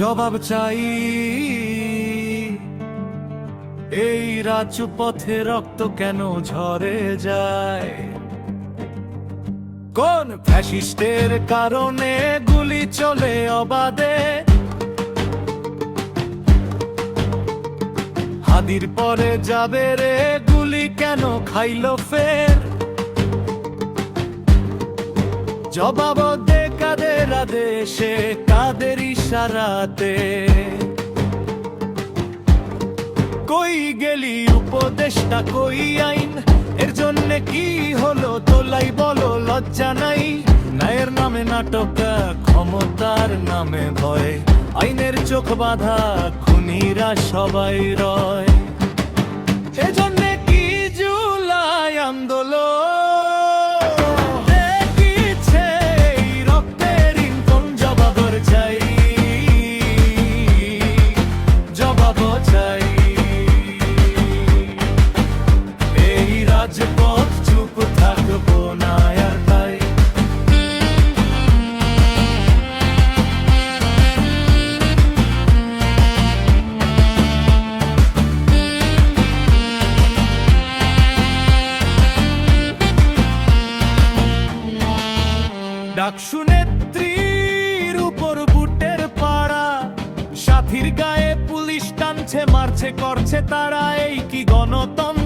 জবাব চাই। এই রাজপথে রক্ত কেন ঝরে যায়? কোন ফ্যাসিস্টের কারণে গুলি চলে অবাধে? হাদির পরে যাবে রে, গুলি কেন খাইল ফের? জবাব দে কাদের আদেশে কাদের ইশারাতে। কই গেলি উপদেশটা, কই আইন? এর জন্য কি হলো তোলাই বলো, লজ্জা নাই? ন্যায়ের নামে নাটক, ক্ষমতার নামে ভয়। আইনের চোখ বাঁধা, খুনিরা সবাই রয়। চুপ থাকব না উপর বুটের পাড়া, সাথীর গায়ে পুলিশ টানছে, মারছে, করছে তারা, এই কি গণতন্ত্র?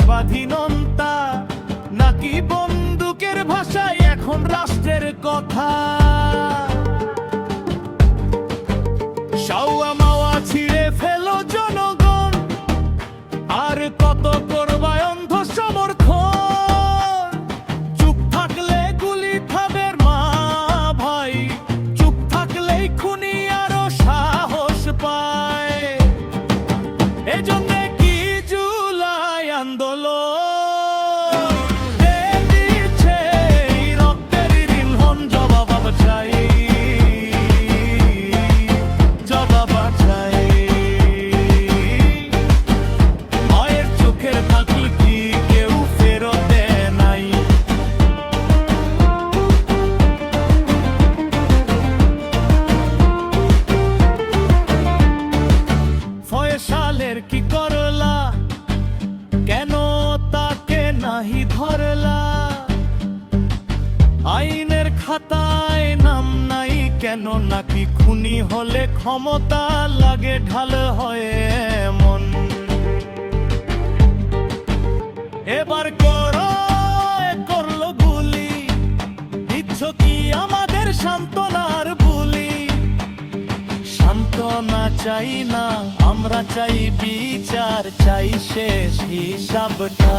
স্বাধীনতা নাকি বন্দুকের ভাষায় এখন রাষ্ট্রের কথা? সাউয়া মাওয়া ছিঁড়ে ফেলো জনগণ, আর কত করবায় অন্ধ সমর্থন? চুপ থাকলে গুলি খাবের মা ভাই, চুপ থাকলেই খুনি আরও সাহস পায়। এজন্য খাতায় নাম নাই কেন? নাকি খুনি হলে ক্ষমতা লাগে, ঢাল হয় মন। এবার করো করল গুলি। দিচ্ছ কি আমাদের সান্ত্বনার বুলি? সান্ত্বনা চাই না, আমরা চাই বিচার, চাই শেষ হিসাবটা।